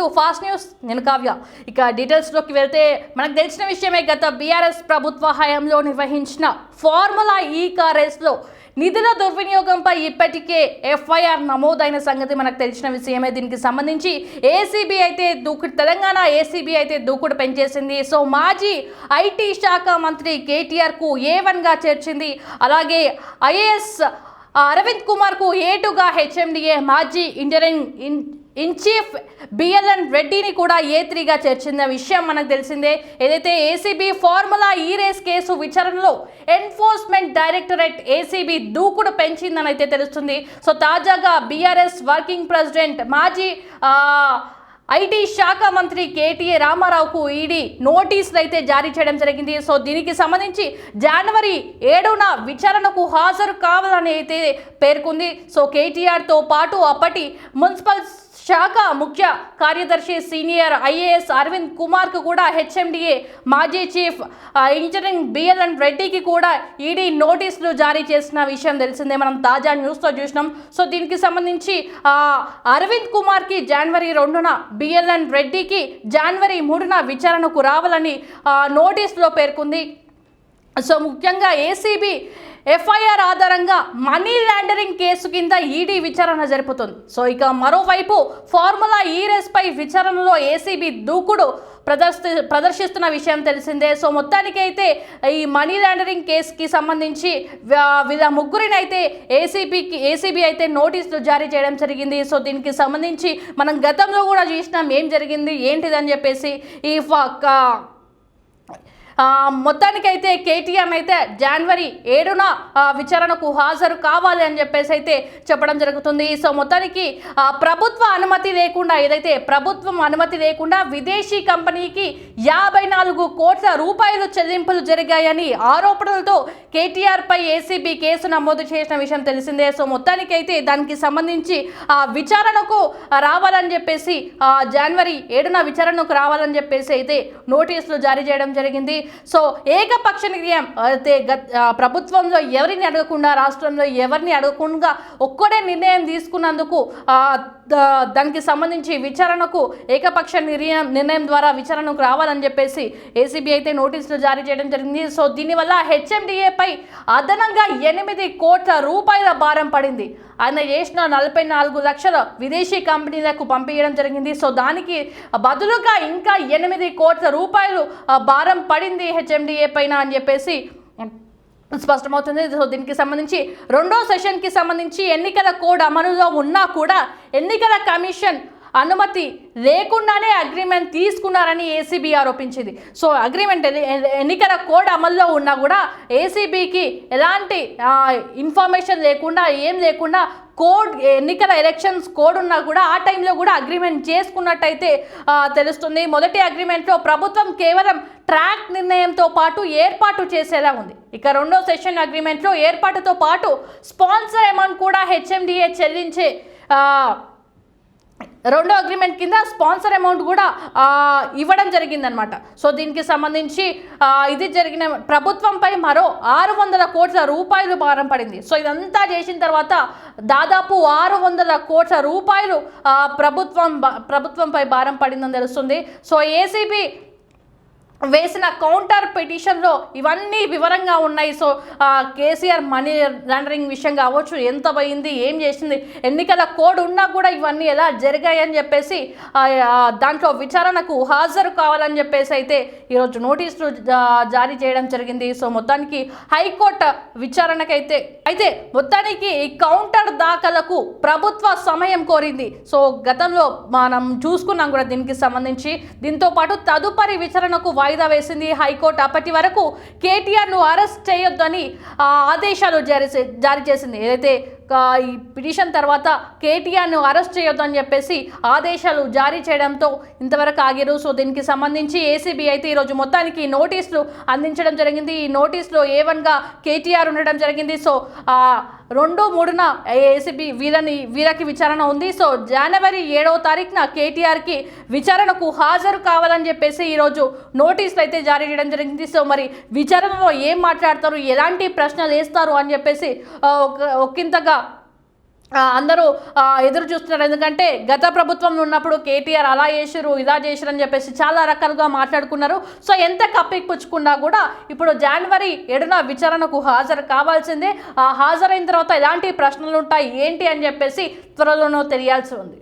To fast news నేను కావ్య. ఇక డీటెయిల్స్లోకి వెళ్తే మనకు తెలిసిన విషయమే గత బీఆర్ఎస్ ప్రభుత్వ హయాంలో నిర్వహించిన ఫార్ములా ఈ కార్ రేస్లో నిధుల దుర్వినియోగంపై ఇప్పటికే ఎఫ్ఐఆర్ నమోదైన సంగతి మనకు తెలిసిన విషయమే. దీనికి సంబంధించి ఏసీబీ అయితే దూకుడు తెలంగాణ ఏసీబీ అయితే దూకుడు పెంచేసింది. సో మాజీ ఐటీ శాఖ మంత్రి కేటీఆర్కు ఏ వన్గా చేర్చింది. అలాగే ఐఏఎస్ అరవింద్ కుమార్కు ఏటుగా హెచ్ఎండిఏ మాజీ ఇంజనీరింగ్ ఇన్ చీఫ్ బిఎల్ఎన్ రెడ్డిని కూడా ఏ త్రీగా చేర్చిన విషయం మనకు తెలిసిందే. ఏదైతే ACB formula E race case విచారణలో ఎన్ఫోర్స్మెంట్ డైరెక్టరేట్ ఏసీబీ దూకుడు పెంచిందని అయితే తెలుస్తుంది. సో తాజాగా బీఆర్ఎస్ వర్కింగ్ ప్రెసిడెంట్ మాజీ ఐటీ శాఖ మంత్రి కేటీఏ రామారావుకు ఈడీ నోటీసులు అయితే జారీ చేయడం జరిగింది. సో దీనికి సంబంధించి జనవరి ఏడున విచారణకు హాజరు కావాలని అయితే పేర్కొంది. సో కేటీఆర్తో పాటు అప్పటి మున్సిపల్ శాఖ ముఖ్య కార్యదర్శి సీనియర్ ఐఏఎస్ అరవింద్ కుమార్కు కూడా హెచ్ఎండిఏ మాజీ చీఫ్ ఇంజనీరింగ్ బిఎల్ఎన్ రెడ్డికి కూడా ఈడీ నోటీసులు జారీ చేసిన విషయం తెలిసిందే. మనం తాజా న్యూస్తో చూసినాం. సో దీనికి సంబంధించి అరవింద్ కుమార్కి జనవరి రెండున బిఎల్ఎన్ రెడ్డికి జనవరి మూడున విచారణకు రావాలని నోటీసులో పేర్కొంది. సో ముఖ్యంగా ఏసీబీ ఎఫ్ఐఆర్ ఆధారంగా మనీ లాండరింగ్ కేసు కింద ఈడీ విచారణ జరుపుతుంది. సో ఇక మరోవైపు ఫార్ములా ఈ రేస్పై విచారణలో ఏసీబీ దూకుడు ప్రదర్శి ప్రదర్శిస్తున్న విషయం తెలిసిందే. సో మొత్తానికి అయితే ఈ మనీ లాండరింగ్ కేసుకి సంబంధించి వీళ్ళ ముగ్గురిని అయితే ఏసీబీకి ఏసీబీ అయితే నోటీసులు జారీ చేయడం జరిగింది. సో దీనికి సంబంధించి మనం గతంలో కూడా చూసినాం ఏం జరిగింది ఏంటిదని చెప్పేసి ఈ ఫ- క- మొత్తానికైతే కేటీఆర్ అయితే జనవరి ఏడున విచారణకు హాజరు కావాలి అని చెప్పేసి అయితే చెప్పడం జరుగుతుంది. సో మొత్తానికి ప్రభుత్వ అనుమతి లేకుండా ఏదైతే ప్రభుత్వం అనుమతి లేకుండా విదేశీ కంపెనీకి యాభై నాలుగు కోట్ల రూపాయలు చెల్లింపులు జరిగాయని ఆరోపణలతో కేటీఆర్ పై ఏసీబీ కేసు నమోదు చేసిన విషయం తెలిసిందే. సో మొత్తానికైతే దానికి సంబంధించి ఆ విచారణకు రావాలని చెప్పేసి జనవరి ఏడున విచారణకు రావాలని చెప్పేసి అయితే నోటీసులు జారీ చేయడం జరిగింది. సో ఏకపక్ష నిర్ణయం అయితే గత ప్రభుత్వంలో ఎవరిని అడగకుండా రాష్ట్రంలో ఎవరిని అడగకుండా ఒక్కడే నిర్ణయం తీసుకున్నందుకు దానికి సంబంధించి విచారణకు ఏకపక్ష నిర్ణయం నిర్ణయం ద్వారా విచారణకు రావాలని చెప్పేసి ఏసీబీ అయితే నోటీసులు జారీ చేయడం జరిగింది. సో దీనివల్ల హెచ్ఎండిఏపై అదనంగా ఎనిమిది కోట్ల రూపాయల భారం పడింది. ఆయన చేసిన నలభై నాలుగు లక్షల విదేశీ కంపెనీలకు పంపించడం జరిగింది. సో దానికి బదులుగా ఇంకా ఎనిమిది కోట్ల రూపాయలు భారం పడింది హెచ్ఎండిఏ పైన అని చెప్పేసి స్పష్టమవుతుంది. సో దీనికి సంబంధించి రెండో సెషన్కి సంబంధించి ఎన్నికల కోడ్ అమలులో ఉన్నా కూడా ఎన్నికల కమిషన్ అనుమతి లేకుండానే అగ్రిమెంట్ తీసుకున్నారని ఏసీబీ ఆరోపించింది. సో అగ్రిమెంట్ ఎన్నికల కోడ్ అమల్లో ఉన్నా కూడా ఏసీబీకి ఎలాంటి ఇన్ఫర్మేషన్ లేకుండా ఏం లేకుండా కోడ్ ఎన్నికల ఎలక్షన్స్ కోడ్ ఉన్నా కూడా ఆ టైంలో కూడా అగ్రిమెంట్ చేసుకున్నట్టయితే తెలుస్తుంది. మొదటి అగ్రిమెంట్లో ప్రభుత్వం కేవలం ట్రాక్ నిర్ణయంతో పాటు ఏర్పాటు చేసేలా ఉంది. ఇక రెండో సెషన్ అగ్రిమెంట్లో ఏర్పాటుతో పాటు స్పాన్సర్ అమౌంట్ కూడా హెచ్ఎండిఏ చెల్లించే రెండో అగ్రిమెంట్ కింద స్పాన్సర్ అమౌంట్ కూడా ఇవ్వడం జరిగిందనమాట సో దీనికి సంబంధించి ఇది జరిగిన ప్రభుత్వంపై మరో ఆరు వందల కోట్ల రూపాయలు భారం పడింది. సో ఇదంతా చేసిన తర్వాత దాదాపు ఆరు వందల కోట్ల రూపాయలు ప్రభుత్వం ప్రభుత్వంపై భారం పడిందని తెలుస్తుంది. సో ఏసీబీ వేసిన కౌంటర్ పిటిషన్లో ఇవన్నీ వివరంగా ఉన్నాయి. సో కేసీఆర్ మనీ లాండరింగ్ విషయం కావచ్చు ఎంత పోయింది ఏం చేసింది ఎన్నికల కోడ్ ఉన్నా కూడా ఇవన్నీ ఎలా జరిగాయని చెప్పేసి దాంట్లో విచారణకు హాజరు కావాలని చెప్పేసి అయితే ఈరోజు నోటీసులు జారీ చేయడం జరిగింది. సో మొత్తానికి హైకోర్టు విచారణకైతే అయితే మొత్తానికి ఈ కౌంటర్ దాఖలకు ప్రభుత్వ సమయం కోరింది. సో గతంలో మనం చూసుకున్నాం కూడా దీనికి సంబంధించి. దీంతో పాటు తదుపరి విచారణకు వాయిదా వేసింది హైకోర్టు. అప్పటి వరకు కేటీఆర్ను అరెస్ట్ చేయొద్దని ఆదేశాలు జారీ జారీ చేసింది. ఏదైతే ఈ పిటిషన్ తర్వాత కేటీఆర్ను అరెస్ట్ చేయొద్దని చెప్పేసి ఆదేశాలు జారీ చేయడంతో ఇంతవరకు ఆగారు సో దీనికి సంబంధించి ఏసీబీ అయితే ఈరోజు మొత్తానికి నోటీసులు అందించడం జరిగింది. ఈ నోటీసులో ఏ వన్గా కేటీఆర్ ఉండడం జరిగింది. సో రెండు మూడున ఏసీబీ వీరని వీరకి విచారణ ఉంది. సో జనవరి ఏడవ తారీఖున కేటీఆర్కి విచారణకు హాజరు కావాలని చెప్పేసి ఈరోజు నోటీసులు అయితే జారీ చేయడం జరిగింది. సో మరి విచారణలో ఏం మాట్లాడతారు? ఎలాంటి ప్రశ్నలు వేస్తారు? అని చెప్పేసి ఒక ఒకంతగా అందరూ ఎదురు చూస్తున్నారు. ఎందుకంటే గత ప్రభుత్వం ఉన్నప్పుడు కేటీఆర్ అలా చేసిరు ఇలా చేసిరు అని చెప్పేసి చాలా రకాలుగా మాట్లాడుకున్నారు. సో ఎంత కప్పిపుచ్చుకున్నా కూడా ఇప్పుడు జనవరి ఏడున విచారణకు హాజరు కావాల్సిందే. హాజరైన తర్వాత ఎలాంటి ప్రశ్నలు ఉంటాయి ఏంటి అని చెప్పేసి త్వరలోనూ తెలియాల్సి ఉంది.